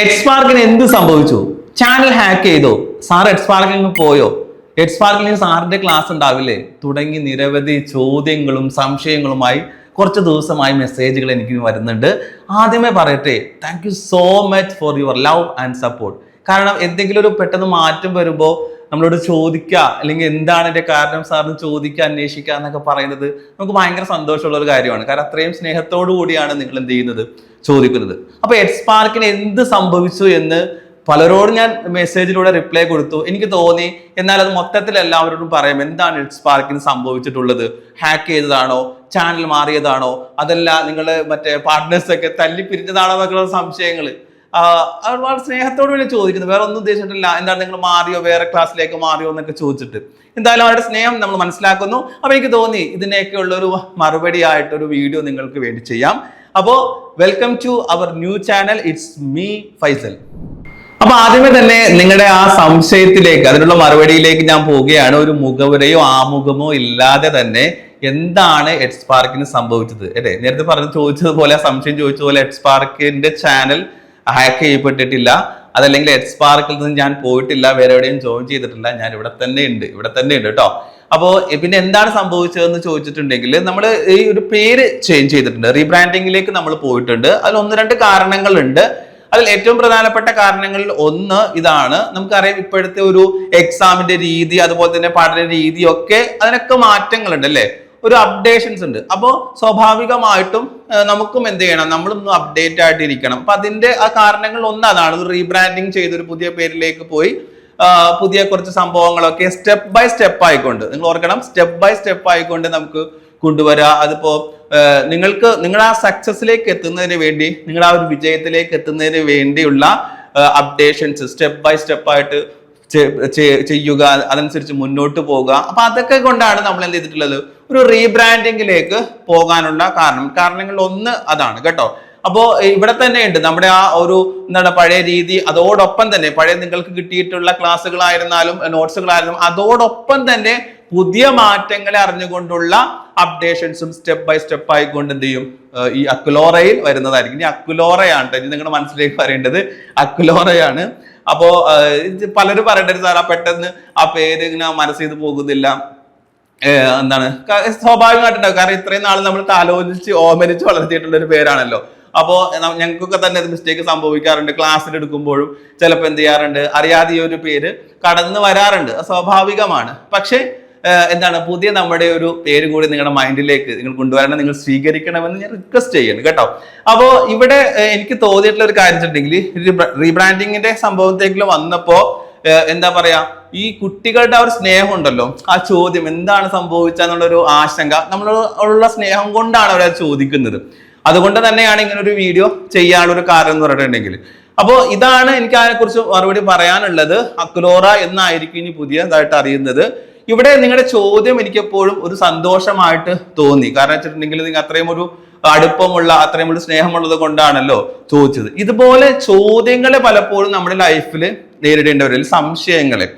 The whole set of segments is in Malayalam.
എഡ്സ്പാർക്കിന് എന്ത് സംഭവിച്ചു? ചാനൽ ഹാക്ക് ചെയ്തോ? സാർ എഡ്സ്പാർക്കിൽ നിന്ന് പോയോ? എഡ്സ്പാർക്കിൽ നിന്ന് സാറിന്റെ ക്ലാസ് ഉണ്ടാവില്ലേ? തുടങ്ങി നിരവധി ചോദ്യങ്ങളും സംശയങ്ങളുമായി കുറച്ച് ദിവസമായി മെസ്സേജുകൾ എനിക്ക് വരുന്നുണ്ട്. ആദ്യമേ പറയട്ടെ thank you so much for your love and support കാരണം എന്തെങ്കിലും ഒരു പെട്ടെന്ന് മാറ്റം വരുമ്പോൾ നമ്മളോട് ചോദിക്കുക അല്ലെങ്കിൽ എന്താണ് എന്റെ കാരണം സാറിന് ചോദിക്കുക അന്വേഷിക്കുക എന്നൊക്കെ പറയുന്നത് നമുക്ക് ഭയങ്കര സന്തോഷമുള്ള ഒരു കാര്യമാണ്. കാരണം അത്രയും സ്നേഹത്തോടു കൂടിയാണ് നിങ്ങൾ എന്ത് ചെയ്യുന്നത്. ചോദിക്കുന്നത്. അപ്പൊ എഡ്സ്പാർക്കിന് എന്ത് സംഭവിച്ചു എന്ന് പലരോടും ഞാൻ മെസ്സേജിലൂടെ റിപ്ലൈ കൊടുത്തു. എനിക്ക് തോന്നി എന്നാൽ അത് മൊത്തത്തിൽ എല്ലാവരോടും പറയാം എന്താണ് എഡ്സ്പാർക്കിന് സംഭവിച്ചിട്ടുള്ളത്? ഹാക്ക് ചെയ്തതാണോ? ചാനൽ മാറിയതാണോ? അതല്ല നിങ്ങൾ മറ്റേ പാർട്ട്നേഴ്സൊക്കെ തല്ലി പിരിഞ്ഞതാണോ എന്നൊക്കെയുള്ള സംശയങ്ങൾ വളരെ സ്നേഹത്തോട് വേണ്ടി ചോദിക്കുന്നത് വേറെ ഒന്നും ഉദ്ദേശിച്ചിട്ടില്ല. എന്താണ് നിങ്ങൾ മാറിയോ? വേറെ ക്ലാസ്സിലേക്ക് മാറിയോ എന്നൊക്കെ ചോദിച്ചിട്ട്. എന്തായാലും അവരുടെ സ്നേഹം നമ്മൾ മനസ്സിലാക്കുന്നു. അപ്പൊ എനിക്ക് തോന്നി ഇതിനെയൊക്കെ ഉള്ള ഒരു മറുപടി ആയിട്ടൊരു വീഡിയോ നിങ്ങൾക്ക് വേണ്ടി ചെയ്യാം. അപ്പോ welcome to our new channel it's me Faisal അപ്പൊ ആദ്യമേ തന്നെ നിങ്ങളുടെ ആ സംശയത്തിലേക്ക് അതിനുള്ള മറുപടിയിലേക്ക് ഞാൻ പോവുകയാണ്. ഒരു മുഖവരയോ ആമുഖമോ ഇല്ലാതെ തന്നെ എന്താണ് എഡ്സ് പാർക്കിന് സംഭവിച്ചത്? അല്ലേ? നേരത്തെ പറഞ്ഞു ചോദിച്ചതുപോലെ സംശയം ചോദിച്ചതുപോലെ എഡ്സ് പാർക്കിന്റെ ചാനൽ ഹാക്ക് ചെയ്യപ്പെട്ടിട്ടില്ല. അതല്ലെങ്കിൽ എഡ്സ് പാർക്കിൽ നിന്ന് ഞാൻ പോയിട്ടില്ല വേറെ എവിടെയും ജോയിൻ ചെയ്തിട്ടില്ല. ഞാൻ ഇവിടെ തന്നെ ഉണ്ട് ഇവിടെ തന്നെ ഉണ്ട് കേട്ടോ. അപ്പോ പിന്നെ എന്താണ് സംഭവിച്ചതെന്ന് ചോദിച്ചിട്ടുണ്ടെങ്കിൽ നമ്മൾ ഈ ഒരു പേര് ചേഞ്ച് ചെയ്തിട്ടുണ്ട്. റീബ്രാൻഡിങ്ങിലേക്ക് നമ്മൾ പോയിട്ടുണ്ട്. അതിൽ ഒന്ന് രണ്ട് കാരണങ്ങളുണ്ട്. അതിൽ ഏറ്റവും പ്രധാനപ്പെട്ട കാരണങ്ങളിൽ ഒന്ന് ഇതാണ്. നമുക്കറിയാം ഇപ്പോഴത്തെ ഒരു എക്സാമിന്റെ രീതി അതുപോലെ തന്നെ പഠന രീതി ഒക്കെ അതിനൊക്കെ മാറ്റങ്ങളുണ്ട് അല്ലേ? ഒരു അപ്ഡേഷൻസ് ഉണ്ട്. അപ്പോൾ സ്വാഭാവികമായിട്ടും നമുക്കും എന്ത് ചെയ്യണം? നമ്മളൊന്നും അപ്ഡേറ്റ് ആയിട്ടിരിക്കണം. അപ്പൊ അതിന്റെ ആ കാരണങ്ങൾ ഒന്ന് അതാണ്. റീബ്രാൻഡിങ് ചെയ്ത് ഒരു പുതിയ പേരിലേക്ക് പോയി. പുതിയ കുറച്ച് സംഭവങ്ങളൊക്കെ സ്റ്റെപ്പ് ബൈ സ്റ്റെപ്പ് ആയിക്കൊണ്ട്. നിങ്ങൾ ഓർക്കണം സ്റ്റെപ്പ് ബൈ സ്റ്റെപ്പ് ആയിക്കൊണ്ട് നമുക്ക് കൊണ്ടുവരാ. അതിപ്പോ നിങ്ങൾക്ക് നിങ്ങൾ ആ സക്സസിലേക്ക് എത്തുന്നതിന് വേണ്ടി നിങ്ങൾ ആ ഒരു വിജയത്തിലേക്ക് എത്തുന്നതിന് വേണ്ടിയുള്ള അപ്ഡേഷൻസ് സ്റ്റെപ്പ് ബൈ സ്റ്റെപ്പ് ആയിട്ട് ചെയ്യുക അതനുസരിച്ച് മുന്നോട്ട് പോവുക. അപ്പൊ അതൊക്കെ കൊണ്ടാണ് നമ്മൾ എന്ത് ചെയ്തിട്ടുള്ളത്? ഒരു റീബ്രാൻഡിങ്ങിലേക്ക് പോകാനുള്ള കാരണം. കാരണങ്ങളിൽ ഒന്ന് അതാണ് കേട്ടോ. അപ്പോ ഇവിടെ തന്നെ ഉണ്ട്. നമ്മുടെ ആ ഒരു എന്താണ് പഴയ രീതി അതോടൊപ്പം തന്നെ പഴയ നിങ്ങൾക്ക് കിട്ടിയിട്ടുള്ള ക്ലാസ്സുകളായിരുന്നാലും നോട്ട്സുകളായിരുന്നാലും അതോടൊപ്പം തന്നെ പുതിയ മാറ്റങ്ങളെ അറിഞ്ഞുകൊണ്ടുള്ള അപ്ഡേഷൻസും സ്റ്റെപ്പ് ബൈ സ്റ്റെപ്പ് ആയിക്കൊണ്ട് എന്ത് ചെയ്യും? ഈ അക്കുലോറയിൽ വരുന്നതായിരിക്കും. ഇനി അക്കുലോറയാണ് ഇനി നിങ്ങളുടെ മനസ്സിലേക്ക് പറയേണ്ടത് അക്കുലോറയാണ് അപ്പോ പലരും പറയണ്ടത് സാർ പെട്ടെന്ന് ആ പേര് ഇങ്ങനെ മനസ്സിൽ പോകുന്നില്ല. എന്താണ്? സ്വാഭാവികമായിട്ടുണ്ടാവും. കാരണം ഇത്രയും നാൾ നമ്മൾ ആലോചിച്ച് ഓമനിച്ച് വളർത്തിയിട്ടുള്ള ഒരു പേരാണല്ലോ. അപ്പോ ന- ഞങ്ങൾക്കൊക്കെ തന്നെ അത് മിസ്റ്റേക്ക് സംഭവിക്കാറുണ്ട്. ക്ലാസ്സിൽ എടുക്കുമ്പോഴും ചിലപ്പോൾ എന്ത് ചെയ്യാറുണ്ട്? അറിയാതെ ഈ ഒരു പേര് കടന്നു വരാറുണ്ട്. സ്വാഭാവികമാണ്. പക്ഷേ എന്താണ് പുതിയ നമ്മുടെ ഒരു പേര് കൂടി നിങ്ങളുടെ മൈൻഡിലേക്ക് നിങ്ങൾ കൊണ്ടുവരണം. നിങ്ങൾ സ്വീകരിക്കണമെന്ന് ഞാൻ റിക്വസ്റ്റ് ചെയ്യുന്നു കേട്ടോ. അപ്പോൾ ഇവിടെ എനിക്ക് തോന്നിയിട്ടുള്ള ഒരു കാര്യം വെച്ചിട്ടുണ്ടെങ്കിൽ റീബ്രാൻഡിങ്ങിന്റെ സംഭവത്തേക്കിലും വന്നപ്പോൾ എന്താ പറയാ ഈ കുട്ടികളുടെ ആ ഒരു സ്നേഹം ഉണ്ടല്ലോ ആ ചോദ്യം എന്താണ് സംഭവിച്ചെന്നുള്ളൊരു ആശങ്ക നമ്മളോടുള്ള സ്നേഹം കൊണ്ടാണ് അവരത് ചോദിക്കുന്നത്. അതുകൊണ്ട് തന്നെയാണ് ഇങ്ങനെ ഒരു വീഡിയോ ചെയ്യാനുള്ള ഒരു കാരണം എന്ന് പറഞ്ഞിട്ടുണ്ടെങ്കിൽ. അപ്പോൾ ഇതാണ് എനിക്ക് അതിനെക്കുറിച്ച് മറുപടി പറയാനുള്ളത്. അക്ലോറ എന്നായിരിക്കും ഇനി പുതിയതായിട്ട് അറിയുന്നത്. ഇവിടെ നിങ്ങളുടെ ചോദ്യം എനിക്ക് എപ്പോഴും ഒരു സന്തോഷമായിട്ട് തോന്നി. കാരണം വെച്ചിട്ടുണ്ടെങ്കിൽ നിങ്ങൾ അത്രയും ഒരു അടുപ്പമുള്ള അത്രയും ഒരു സ്നേഹമുള്ളത് കൊണ്ടാണല്ലോ ചോദിച്ചത്. ഇതുപോലെ ചോദ്യങ്ങളെ പലപ്പോഴും നമ്മുടെ ലൈഫിൽ നേരിടേണ്ടി വരും. സംശയങ്ങളെ.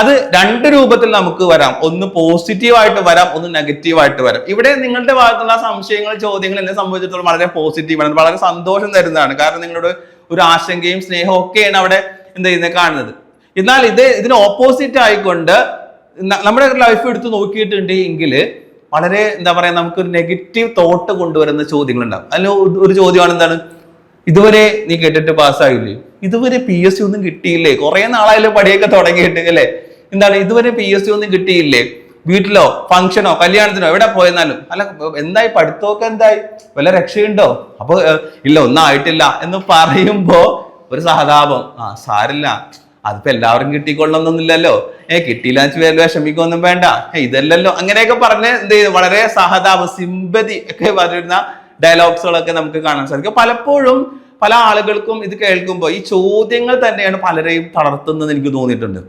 അത് രണ്ട് രൂപത്തിൽ നമുക്ക് വരാം. ഒന്ന് പോസിറ്റീവ് ആയിട്ട് വരാം ഒന്ന് നെഗറ്റീവ് ആയിട്ട് വരാം. ഇവിടെ നിങ്ങളുടെ ഭാഗത്തുള്ള സംശയങ്ങൾ ചോദ്യങ്ങൾ എന്നെ സംബന്ധിച്ചിടത്തോളം വളരെ പോസിറ്റീവ് ആണ്. വളരെ സന്തോഷം തരുന്നതാണ്. കാരണം നിങ്ങളോട് ഒരു ആശങ്കയും സ്നേഹവും ഒക്കെയാണ് അവിടെ എന്ത് ചെയ്യുന്നത് കാണുന്നത്. എന്നാൽ ഇത് ഇതിന് ഓപ്പോസിറ്റ് ആയിക്കൊണ്ട് നമ്മുടെ ലൈഫ് എടുത്ത് നോക്കിയിട്ടുണ്ട് എങ്കിൽ വളരെ എന്താ പറയാ നമുക്ക് ഒരു നെഗറ്റീവ് തോട്ട് കൊണ്ടുവരുന്ന ചോദ്യങ്ങൾ ഉണ്ടാവും അതിൽ ഒരു ചോദ്യമാണ് എന്താണ്? ഇതുവരെ നീ കേട്ടിട്ട് പാസ്സായില്ലേ ഇതുവരെ പി എസ് സി ഒന്നും കിട്ടിയില്ലേ? കുറെ നാളായാലും പടിയൊക്കെ തുടങ്ങിയിട്ട് അല്ലേ? എന്താണ് ഇതുവരെ പി എസ് സി ഒന്നും കിട്ടിയില്ലേ? വീട്ടിലോ ഫംഗ്ഷനോ കല്യാണത്തിനോ എവിടെ പോയെന്നാലും? അല്ല എന്തായി? പഠിത്തമൊക്കെ എന്തായി? വല്ല രക്ഷയുണ്ടോ? അപ്പൊ ഇല്ല ഒന്നും ആയിട്ടില്ല എന്ന് പറയുമ്പോ ഒരു സഹതാപം. ആ സാരില്ല. അതിപ്പോ എല്ലാവരും കിട്ടിക്കൊള്ളണമെന്നൊന്നുമില്ലല്ലോ ഏ കിട്ടിയില്ല വിഷമിക്കൊന്നും വേണ്ട. ഏഹ് ഇതല്ലല്ലോ. അങ്ങനെയൊക്കെ പറഞ്ഞ് എന്ത് ചെയ്തു? വളരെ സഹതാപം സിമ്പതി ഒക്കെ വരുന്ന ഡയലോഗ്സുകളൊക്കെ നമുക്ക് കാണാൻ സാധിക്കും. പലപ്പോഴും പല ആളുകൾക്കും ഇത് കേൾക്കുമ്പോൾ ഈ ചോദ്യങ്ങൾ തന്നെയാണ് പലരെയും തളർത്തുന്നത് എനിക്ക് തോന്നിയിട്ടുണ്ട്.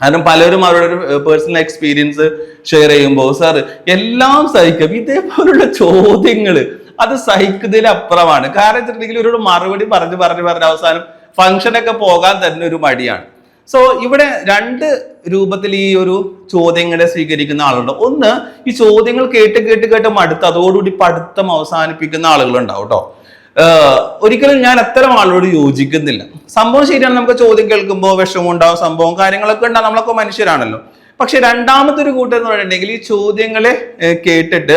കാരണം പലരും അവരുടെ ഒരു പേഴ്സണൽ എക്സ്പീരിയൻസ് ഷെയർ ചെയ്യുമ്പോൾ സാർ എല്ലാം സഹിക്കും. ഇതേപോലുള്ള ചോദ്യങ്ങൾ അത് സഹിക്കുന്നതിലപ്പുറമാണ് കാരണം വെച്ചിട്ടുണ്ടെങ്കിൽ ഒരു മറുപടി പറഞ്ഞ് പറഞ്ഞ് പറഞ്ഞ് അവസാനം ഫംഗ്ഷനൊക്കെ പോകാൻ തന്നെ ഒരു മടിയാണ്. സോ ഇവിടെ രണ്ട് രൂപത്തിൽ ഈ ഒരു ചോദ്യങ്ങളെ സ്വീകരിക്കുന്ന ആളുണ്ട് ഒന്ന് ഈ ചോദ്യങ്ങൾ കേട്ട് കേട്ട് കേട്ട് മടുത്ത് അതോടുകൂടി പഠിത്തം അവസാനിപ്പിക്കുന്ന ആളുകളുണ്ടാവും കേട്ടോ ഒരിക്കലും ഞാൻ അത്തരം ആളോട് യോജിക്കുന്നില്ല. സംഭവം ശരിയാണ് നമുക്ക് ചോദ്യം കേൾക്കുമ്പോൾ വിഷമം ഉണ്ടാവും സംഭവം കാര്യങ്ങളൊക്കെ ഉണ്ടാവും നമ്മളൊക്കെ മനുഷ്യരാണല്ലോ. പക്ഷെ രണ്ടാമത്തെ ഒരു കൂട്ടം എന്ന് പറഞ്ഞിട്ടുണ്ടെങ്കിൽ ഈ ചോദ്യങ്ങളെ കേട്ടിട്ട്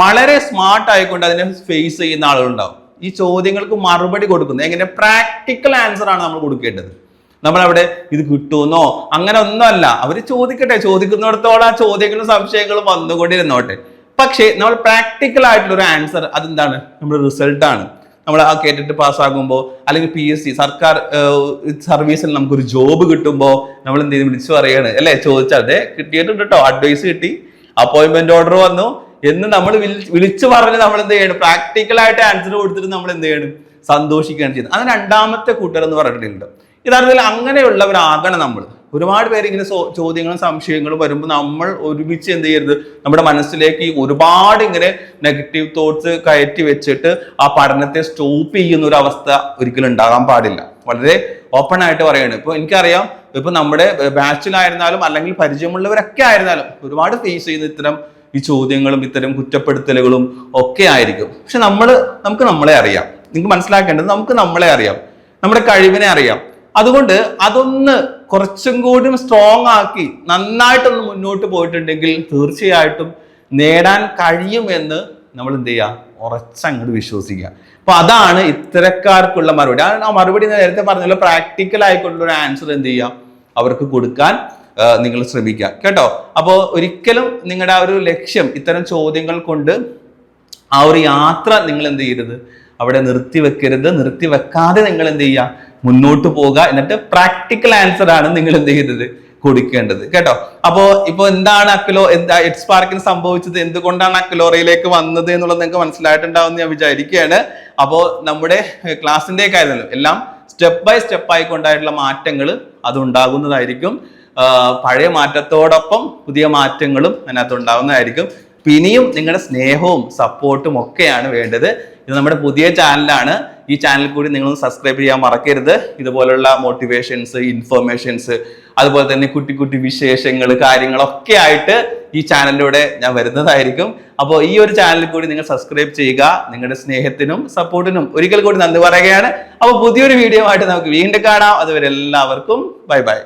വളരെ സ്മാർട്ട് ആയിക്കൊണ്ട് അതിനെ ഫേസ് ചെയ്യുന്ന ആളുകളുണ്ടാവും. ഈ ചോദ്യങ്ങൾക്ക് മറുപടി കൊടുക്കുന്നത് എങ്ങനെ പ്രാക്ടിക്കൽ ആൻസർ ആണ് നമ്മൾ കൊടുക്കേണ്ടത്. നമ്മളവിടെ ഇത് കിട്ടുമെന്നോ അങ്ങനെ ഒന്നുമല്ല അവർ ചോദിക്കട്ടെ ചോദിക്കുന്നിടത്തോളം ആ ചോദ്യങ്ങളും സംശയങ്ങളും വന്നുകൊണ്ടിരുന്നോട്ടെ. പക്ഷേ നമ്മൾ പ്രാക്ടിക്കൽ ആയിട്ടുള്ള ഒരു ആൻസർ അതെന്താണ്? നമ്മുടെ റിസൾട്ട് ആണ്. നമ്മൾ ആ കേട്ടിട്ട് പാസ്സാകുമ്പോൾ അല്ലെങ്കിൽ പി എസ് സി സർക്കാർ സർവീസിൽ നമുക്കൊരു ജോബ് കിട്ടുമ്പോൾ നമ്മൾ എന്ത് ചെയ്ത് വിളിച്ചു പറയാണ്. അല്ലേ? ചോദിച്ചാൽ അതെ കിട്ടിയിട്ടുണ്ട് കേട്ടോ അഡ്വൈസ് കിട്ടി. അപ്പോയിന്റ്മെന്റ് ഓർഡർ വന്നു. എന്ന് നമ്മൾ വിളിച്ചു പറഞ്ഞ് നമ്മൾ എന്ത് ചെയ്യണം പ്രാക്ടിക്കൽ ആയിട്ട് ആൻസർ കൊടുത്തിട്ട് നമ്മൾ എന്ത് ചെയ്യണം സന്തോഷിക്കുകയാണ് ചെയ്യുന്നത്. അത് രണ്ടാമത്തെ കൂട്ടർ എന്ന് പറഞ്ഞിട്ടുണ്ട്. യഥാർത്ഥത്തിൽ അങ്ങനെയുള്ളവരാകണം നമ്മൾ ഒരുപാട് പേര് ഇങ്ങനെ ചോദ്യങ്ങളും സംശയങ്ങളും വരുമ്പോൾ നമ്മൾ ഒരുമിച്ച് എന്ത് ചെയ്യരുത്? നമ്മുടെ മനസ്സിലേക്ക് ഒരുപാട് ഇങ്ങനെ നെഗറ്റീവ് തോട്ട്സ് കയറ്റി വെച്ചിട്ട് ആ പഠനത്തെ സ്റ്റോപ്പ് ചെയ്യുന്ന ഒരു അവസ്ഥ ഒരിക്കലും ഉണ്ടാകാൻ പാടില്ല. വളരെ ഓപ്പൺ ആയിട്ട് പറയാണ്. ഇപ്പൊ എനിക്കറിയാം ഇപ്പൊ നമ്മുടെ ബാച്ചിലായിരുന്നാലും അല്ലെങ്കിൽ പരിചയമുള്ളവരൊക്കെ ആയിരുന്നാലും ഒരുപാട് ഫേസ് ചെയ്യുന്ന ഇത്തരം ഈ ചോദ്യങ്ങളും ഇത്തരം കുറ്റപ്പെടുത്തലുകളും ഒക്കെ ആയിരിക്കും. പക്ഷെ നമ്മൾ നമുക്ക് നമ്മളെ അറിയാം. നിങ്ങൾക്ക് മനസ്സിലാക്കേണ്ടത് നമുക്ക് നമ്മളെ അറിയാം. നമ്മുടെ കഴിവിനെ അറിയാം. അതുകൊണ്ട് അതൊന്ന് കുറച്ചും കൂടി സ്ട്രോങ് ആക്കി നന്നായിട്ടൊന്ന് മുന്നോട്ട് പോയിട്ടുണ്ടെങ്കിൽ തീർച്ചയായിട്ടും നേടാൻ കഴിയുമെന്ന് നമ്മൾ എന്ത് ചെയ്യുക ഉറച്ചങ്ങോട്ട് വിശ്വസിക്കുക. അപ്പൊ അതാണ് ഇത്തരക്കാർക്കുള്ള മറുപടി. ആ മറുപടി നേരത്തെ പറഞ്ഞല്ലോ പ്രാക്ടിക്കൽ ആയിക്കൊണ്ടുള്ള ആൻസർ എന്ത് ചെയ്യുക അവർക്ക് കൊടുക്കാൻ നിങ്ങൾ ശ്രമിക്കുക. കേട്ടോ? അപ്പോൾ ഒരിക്കലും നിങ്ങളുടെ ആ ഒരു ലക്ഷ്യം ഇത്തരം ചോദ്യങ്ങൾ കൊണ്ട് ആ ഒരു യാത്ര നിങ്ങൾ എന്ത് ചെയ്യരുത്? അവിടെ നിർത്തി വെക്കരുത് നിർത്തി വെക്കാതെ നിങ്ങൾ എന്ത് ചെയ്യുക മുന്നോട്ട് പോകുക എന്നിട്ട് പ്രാക്ടിക്കൽ ആൻസർ ആണ് നിങ്ങൾ എന്ത് ചെയ്തത്? കൊടുക്കേണ്ടത്. കേട്ടോ? അപ്പോ ഇപ്പൊ എന്താണ് അക്കലോ എന്താ എഡ് പാർക്കിന് സംഭവിച്ചത്? എന്തുകൊണ്ടാണ് അക്കലോറയിലേക്ക് വന്നത് എന്നുള്ളത് നിങ്ങൾക്ക് മനസ്സിലായിട്ടുണ്ടാവും ഞാൻ വിചാരിക്കുകയാണ്. അപ്പോ നമ്മുടെ ക്ലാസ്സിന്റെ കാര്യമല്ലോ എല്ലാം സ്റ്റെപ്പ് ബൈ സ്റ്റെപ്പ് ആയിക്കൊണ്ടായിട്ടുള്ള മാറ്റങ്ങൾ അത് ഉണ്ടാകുന്നതായിരിക്കും പഴയ മാറ്റത്തോടൊപ്പം പുതിയ മാറ്റങ്ങളും അതിനകത്ത് ഉണ്ടാകുന്നതായിരിക്കും അപ്പൊ ഇനിയും നിങ്ങളുടെ സ്നേഹവും സപ്പോർട്ടും ഒക്കെയാണ് വേണ്ടത്. ഇത് നമ്മുടെ പുതിയ ചാനലാണ് ഈ ചാനൽ കൂടി നിങ്ങൾ സബ്സ്ക്രൈബ് ചെയ്യാൻ മറക്കരുത്. ഇതുപോലുള്ള മോട്ടിവേഷൻസ് ഇൻഫർമേഷൻസ് അതുപോലെ തന്നെ കുട്ടി കുട്ടി വിശേഷങ്ങൾ കാര്യങ്ങളൊക്കെ ആയിട്ട് ഈ ചാനലിലൂടെ ഞാൻ വരുന്നതായിരിക്കും. അപ്പോൾ ഈ ഒരു ചാനൽ കൂടി നിങ്ങൾ സബ്സ്ക്രൈബ് ചെയ്യുക. നിങ്ങളുടെ സ്നേഹത്തിനും സപ്പോർട്ടിനും ഒരിക്കൽ കൂടി നന്ദി പറയുകയാണ്. അപ്പോൾ പുതിയൊരു വീഡിയോ ആയിട്ട് നമുക്ക് വീണ്ടും കാണാം. അതുവരെ എല്ലാവർക്കും ബൈ ബൈ